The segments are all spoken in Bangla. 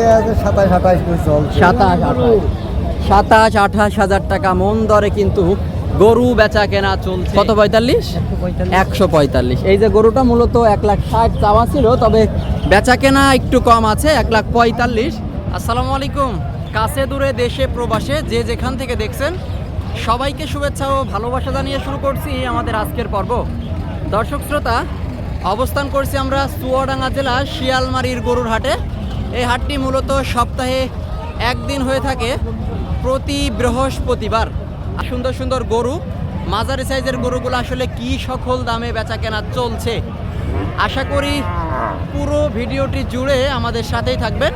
দেওয়া আছে সাতাশ আঠাশ সাতাশ আঠাশ। সাতাশ আঠাশ হাজার টাকা মন দরে কিন্তু গরু বেচা কেনা চলছে। কত পঁয়তাল্লিশ? একশো পঁয়তাল্লিশ। এই যে গরুটা মূলত এক লাখ ষাট চাওয়া ছিল তবে বেচা কেনা একটু কম আছে এক লাখ পঁয়তাল্লিশ। আসসালামু আলাইকুম। কাছে দূরে দেশে প্রবাসে যে যেখান থেকে দেখছেন সবাইকে শুভেচ্ছা ও ভালোবাসা জানিয়ে শুরু করছি আমাদের আজকের পর্ব। দর্শক শ্রোতা অবস্থান করছি আমরা চুয়াডাঙ্গা জেলা শিয়ালমারির গরুর হাটে এই হাটটি মূলত সপ্তাহে একদিন হয়ে থাকে প্রতি বৃহস্পতিবার। সুন্দর সুন্দর গরু মাঝারি সাইজের গরুগুলো আসলে কি সকল দামে বেচা কেনা চলছে? আশা করি পুরো ভিডিওটি জুড়ে আমাদের সাথেই থাকবেন।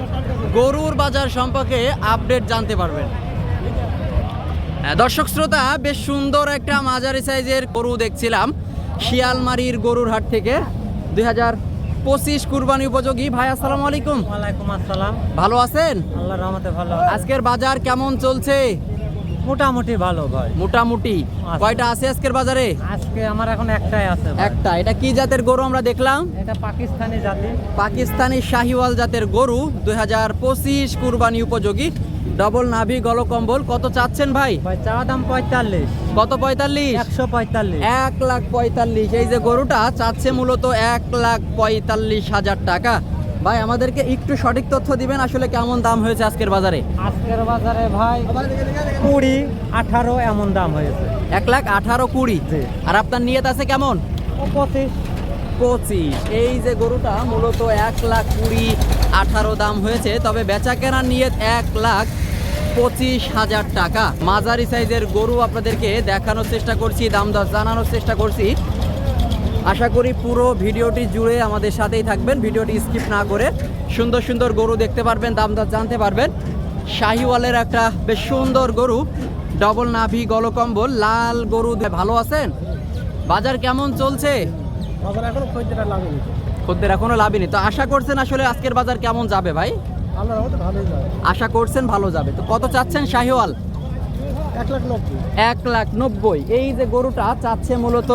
গরুর বাজার সম্পর্কে আপডেট জানতে পারবেন। হ্যাঁ, দর্শক শ্রোতা বেশ সুন্দর একটা মাঝারি সাইজের গরু দেখছিলাম শিয়ালমারির গরুর হাট থেকে। দুই হাজার পঁচিশ কুরবানি উপযোগী। ভাই আসসালামু আলাইকুম। ওয়ালাইকুম আসসালাম। ভালো আছেন? আল্লাহ রহমতে ভালো আজকের বাজার কেমন চলছে? মোটামুটি ভালো ভাই। মোটামুটি। কয়টা আছে আজকের বাজারে? আজকে আমার এখন একটাই আছে একটা। এটা কি জাতের গরু আমরা দেখলাম? এটা পাকিস্তানি জাতি। পাকিস্তানি শাহিওয়াল জাতের গরু। দুই হাজার পঁচিশ কুরবানি উপযোগী। ডবল নাভি গলকম্বল কত চাচ্ছেন ভাই? ভাই চাওয়া দাম পঁয়তাল্লিশ। কত পঁয়তাল্লিশ? একশো পঁয়তাল্লিশ। এক লাখ পঁয়তাল্লিশ। এই যে গরুটা চাচ্ছে মূলত এক লাখ পঁয়তাল্লিশ হাজার টাকা। ভাই আমাদেরকে একটু সঠিক তথ্য দিবেন আসলে কেমন দাম হয়েছে আজকের বাজারে? আজকের বাজারে ভাই কুড়ি আঠারো এমন দাম হয়েছে। এক লাখ আঠারো কুড়ি। আর আপনার নিয়ত আছে কেমন? পঁচিশ। পঁচিশ। এই যে গরুটা মূলত এক লাখ কুড়ি আঠারো দাম হয়েছে তবে বেচা কেনার নিয়ত এক লাখ পঁচিশ হাজার টাকা। মাঝারি সাইজের গরু আপনাদেরকে দেখানোর চেষ্টা করছি দাম দর জানানোর চেষ্টা করছি। আশা করি পুরো ভিডিওটি জুড়ে আমাদের সাথেই থাকবেন ভিডিওটি স্কিপ না করে সুন্দর সুন্দর গরু দেখতে পারবেন দাম দর জানতে পারবেন। শাহিওয়ালের একটা বেশ সুন্দর গরু ডবল নাভি গলকম্বল লাল গরু ভালো আছেন? বাজার কেমন চলছে? খদ্দের এখনও লাভিনি তো আশা করছেন আসলে আজকের বাজার কেমন যাবে ভাই? আশা করছেন ভালো যাবে। তো কত চাচ্ছেন শাহিওয়াল? এক লাখ নব্বই। এই যে গরুটা চাচ্ছে মূলত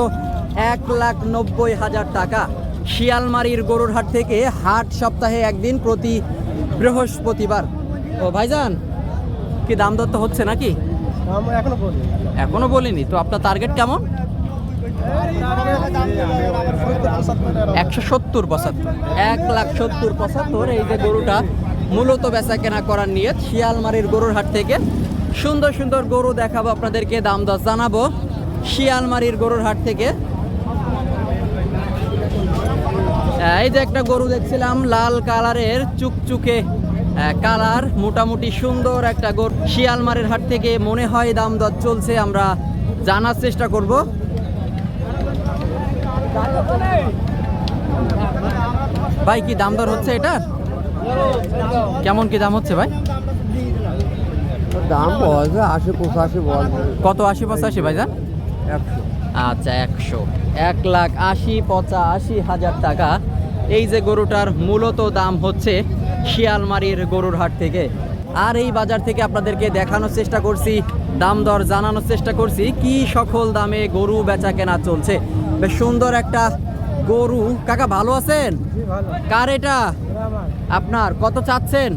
এক লাখ নব্বই হাজার টাকা। শিয়ালমারির গরুর হাট থেকে হাট সপ্তাহে একদিন প্রতি বৃহস্পতিবার। ও ভাইজান কি দাম দত্ত হচ্ছে নাকি? এখনও বলিনি। তো আপনার টার্গেট কেমন? একশো সত্তর পঁচাত্তর। এক লাখ সত্তর পঁচাত্তর। এই যে গরুটা মূলত বেচা কেনা করার নিয়ত, শিয়ালমারির গরুর হাট থেকে। সুন্দর সুন্দর গরু দেখাবো আপনাদেরকে, দাম দর জানাব। শিয়ালমারির গরুর হাট থেকে। এই যে একটা গরু দেখছিলাম, লাল কালারের, চুকচুকে কালার, মোটামুটি সুন্দর একটা গরু। শিয়ালমারির হাট থেকে মনে হয় দাম দর চলছে, আমরা জানার চেষ্টা করব। ভাই, কি দাম দর হচ্ছে এটা? কেমন কি দাম হচ্ছে ভাই? দাম বলছে আশি পঁচাশি বলছে। কত আশি পঁচাশি ভাই যান একশো। আচ্ছা একশো। এক লাখ আশি পঁচাশি হাজার টাকা। এই যে গরুটার মূলত দাম হচ্ছে শিয়ালমারির গরুর হাট থেকে। আর এই বাজার থেকে আপনাদেরকে দেখানোর চেষ্টা করছি দাম দর জানানোর চেষ্টা করছি কি সকল দামে গরু বেচা কেনা চলছে। বেশ সুন্দর একটা গরু। কাকা ভালো আছেন? কার এটা? আপনার কত চাচ্ছেন?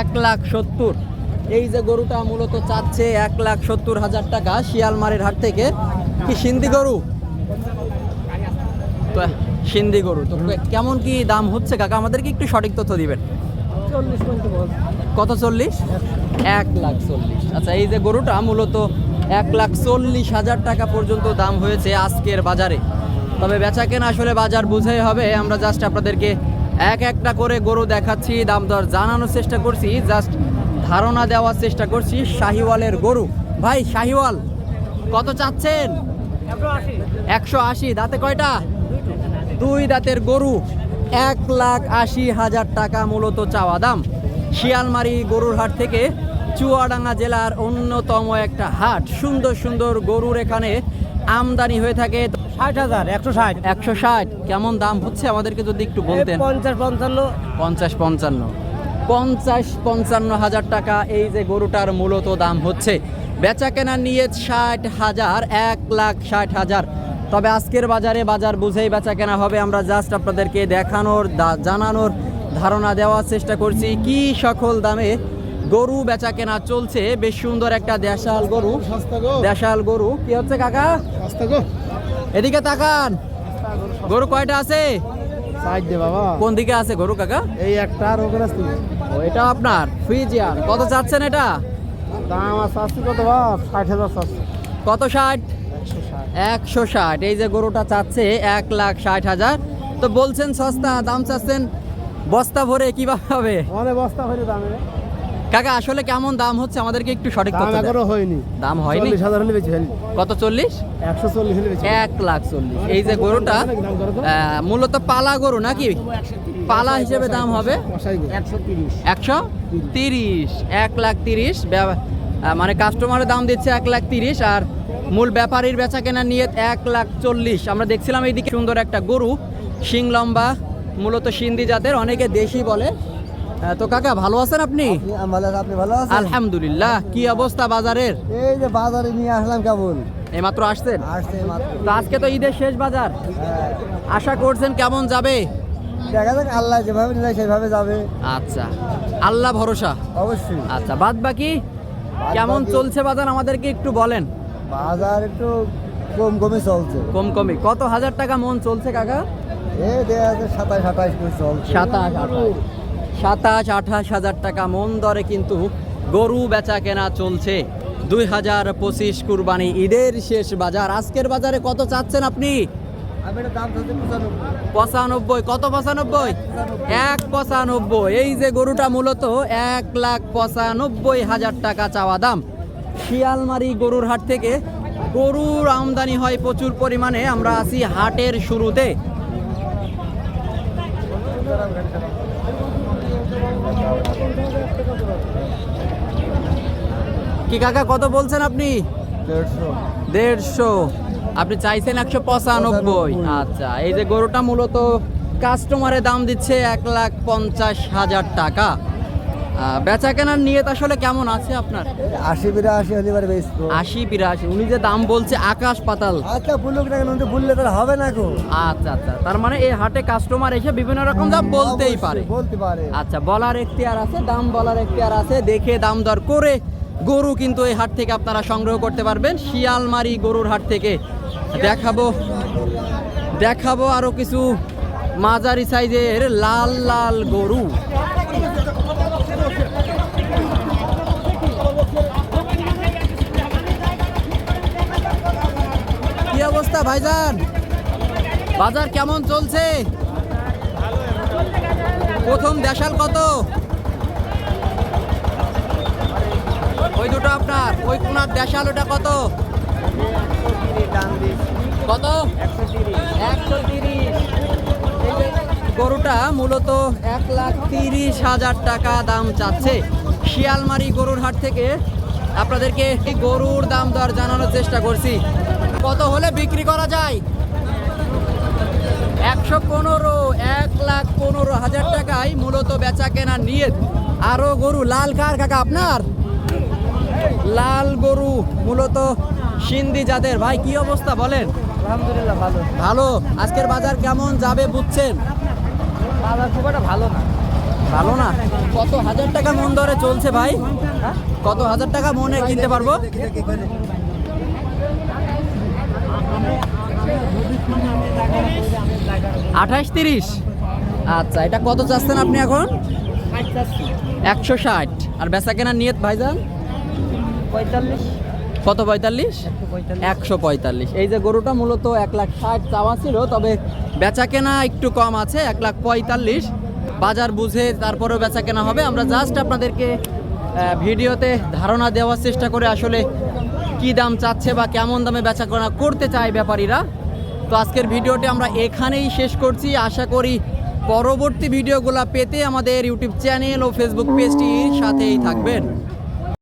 এক লাখ সত্তর। এই যে গরুটা মূলত চাচ্ছে এক লাখ সত্তর হাজার টাকা শিয়ালমারির হাট থেকে। কি সিন্ধি গরু? তো সিন্ধি গরু। তো কেমন কি দাম হচ্ছে কাকা? আমাদেরকে একটু সঠিক তথ্য দিবেন। কত চল্লিশ? এক লাখ চল্লিশ। আচ্ছা এই যে গরুটা মূলত এক লাখ চল্লিশ হাজার টাকা পর্যন্ত দাম হয়েছে আজকের বাজারে। তবে বেচা কেনা আসলে বাজার বুঝেই হবে। আমরা জাস্ট আপনাদেরকে এক একটা করে গরু দেখাচ্ছি, দাম দর জানানোর চেষ্টা করছি জাস্ট ধারণা দেওয়ার চেষ্টা করছি শাহিওয়ালের গরু। ভাই, শাহিওয়াল, কত চাচ্ছেন? একশো আশি, দাঁতে কয়টা? দুই দাঁতের গরু, এক লাখ আশি হাজার টাকা মূলত চাওয়া দাম। শিয়ালমারি গরুর হাট থেকে চুয়াডাঙ্গা জেলার অন্যতম একটা হাট। সুন্দর সুন্দর গরুর এখানে আমদানি হয়ে থাকে। ষাট হাজার একশো ষাট। একশো ষাট কেমন দাম হচ্ছে আমাদেরকে যদি একটু বলতেন? পঞ্চাশ পঞ্চান্ন। পঞ্চাশ পঞ্চান্ন। পঞ্চাশ পঞ্চান্ন হাজার টাকা এই যে গরুটার মূলত দাম হচ্ছে। বেচা কেনার নিয়ে ষাট হাজার এক লাখ ষাট হাজার। তবে আজকের বাজারে বাজার বুঝেই বেচা কেনা হবে। আমরা জাস্ট আপনাদেরকে দেখানোর জানানোর ধারণা দেওয়ার চেষ্টা করছি। কি সকল দামে গরু বেচা কেনা চলছে। বেশ সুন্দর একটা দেশাল গরু। দেশাল গরু। কি হচ্ছে কাকা? এদিকে তাকান। গরু কয়টা আছে? বাবা। কোন দিকে আছে গরু কাকা? এই একটা আর ওখানে ও এটা আপনার। ফ্রিজিয়ান। কত চাচ্ছেন এটা? দাম আছে কত বাপ ষাট হাজার কত ষাট? একশো ষাট। এই যে গরুটা চাচ্ছে এক লাখ ষাট হাজার। তো বলছেন সস্তা দাম চাচ্ছেন। বস্তা ভরে কীভাবে হবে? বস্তা হয়ে দামে। কাকা আসলে কেমন দাম হচ্ছে? আমাদেরকে একটু সঠিক দাম। এখনও হয়নি। দাম হয়নি? হলে বেশি হয়নি। কত চল্লিশ? একশো চল্লিশ বেশি এক লাখ চল্লিশ। এই যে গরুটা মূলত পালা গরু নাকি? পালা হিসেবে দাম হবে? একশো তিরিশ। এক লাখ তিরিশ। মানে কাস্টমারের দাম দিচ্ছে এক লাখ তিরিশ আর মূল ব্যাপারীর বেচা কেনা নিয়ে এক লাখ চল্লিশ। আমরা দেখছিলাম এইদিকে সুন্দর একটা গরু শিং লম্বা মূলত সিন্ধি জাতের অনেকে দেশি বলে। তো কাকা ভালো আছেন আপনি? ভালো আপনি ভালো আছেন? আলহামদুলিল্লাহ। কি অবস্থা বাজারের? এই যে বাজারে নিয়ে আসলাম কেমন এইমাত্র আসছেন? আসছে তো আজকে তো ঈদের শেষ বাজার। হ্যাঁ। আশা করছেন কেমন যাবে? দেখা যাক আল্লাহ যেভাবে নিলে সেভাবে যাবে। আচ্ছা। আল্লাহ ভরসা। অবশ্যই। আচ্ছা বাদ বাকি? কেমন চলছে বাজার? আমাদেরকে একটু বলেন। বাজার একটু কম কমে চলছে। কম কমে। কত হাজার টাকা মন চলছে কাকা? এই দেখা যাচ্ছে সাতাশ করে চলছে। সাতাশ আঠাশ। সাতাশ আঠাশ হাজার টাকা মন দরে কিন্তু গরু বেচা কেনা চলছে। দুই হাজার পঁচিশ কুরবানি ঈদের শেষ বাজার। আজকের বাজারে কত চাচ্ছেন আপনি? পঁচানব্বই। কত পঁচানব্বই? এক পঁচানব্বই। এই যে গরুটা মূলত এক লাখ পঁচানব্বই হাজার টাকা চাওয়া দাম। শিয়ালমারি গরুর হাট থেকে গরুর আমদানি হয় প্রচুর পরিমাণে। আমরা আছি হাটের শুরুতে। কি কাকা কত বলছেন আপনি? দেড়শো। আপনি চাইছেন একশো পঁচানব্বই। আচ্ছা এই যে গরুটা মূলত কাস্টমারে দাম দিচ্ছে এক লাখ পঞ্চাশ হাজার টাকা। বেচা কেনার নিয়ত আসলে কেমন আছে আপনার? আশি বিরাশি হলে এবার বেচবো আশি বিরাশি উনি যে দাম বলছে আকাশ পাতাল। আচ্ছা বুলুক না কেন বললে তার হবে না গো। আচ্ছা আচ্ছা তার মানে এই হাটে কাস্টমার এসে বিভিন্ন রকম দাম বলতেই পারে। বলতে পারে। আচ্ছা বলার এখতিয়ার আছে দাম বলার এখতিয়ার আছে দেখে দাম দর করে গরু কিন্তু এই হাট থেকে আপনারা সংগ্রহ করতে পারবেন। শিয়ালমারি গরুর হাট থেকে দেখাবো দেখাবো আরও কিছু মাঝারি সাইজের লাল লাল গরু। ভাইজান, বাজার কেমন চলছে? প্রথম দেশাল কত? ওই দুটো আপনার, ওই কোনার দেশাল ওটা কত? কত? একশো গরুটা মূলত এক লাখ তিরিশ হাজার টাকা দাম চাচ্ছে শিয়ালমারি গরুর হাট থেকে। আপনাদেরকে গরুর দাম দর জানানোর চেষ্টা করছি। কত হলে বিক্রি করা যায়? একশো পনেরো এক লাখ পনেরো হাজার টাকায় মূলত বেচা কেনা নিয়ে আরও গরু লাল কার কাকা আপনার? লাল গরু মূলত সিন্ধি জাতের। ভাই কি অবস্থা বলেন? আলহামদুলিল্লাহ ভালো। ভালো। আজকের বাজার কেমন যাবে বুঝছেন? বাজার খুব একটা ভালো না। ভালো না? কত হাজার টাকা মন দরে চলছে ভাই? কত হাজার টাকা মনে কিনতে পারব? আঠাশ তিরিশ। আচ্ছা এটা কত চাচ্ছেন আপনি এখন? একশো ষাট। আর বেচা কেনার নিয়ত ভাইজান? পঁয়তাল্লিশ। কত পঁয়তাল্লিশ? পঁয়তাল্লিশ। একশো পঁয়তাল্লিশ। এই যে গরুটা মূলত এক লাখ ষাট চাওয়া ছিল তবে বেচা কেনা একটু কম আছে এক লাখ পঁয়তাল্লিশ। বাজার বুঝে তারপরেও বেচা কেনা হবে। আমরা জাস্ট আপনাদেরকে ভিডিওতে ধারণা দেওয়ার চেষ্টা করে আসলে কি দাম চাচ্ছে বা কেমন দামে বেচা কেনা করতে চায় ব্যাপারীরা। তো আজকের ভিডিওটি আমরা এখানেই শেষ করছি। আশা করি পরবর্তী ভিডিওগুলো পেতে আমাদের ইউটিউব চ্যানেল ও ফেসবুক পেজটির সাথেই থাকবেন।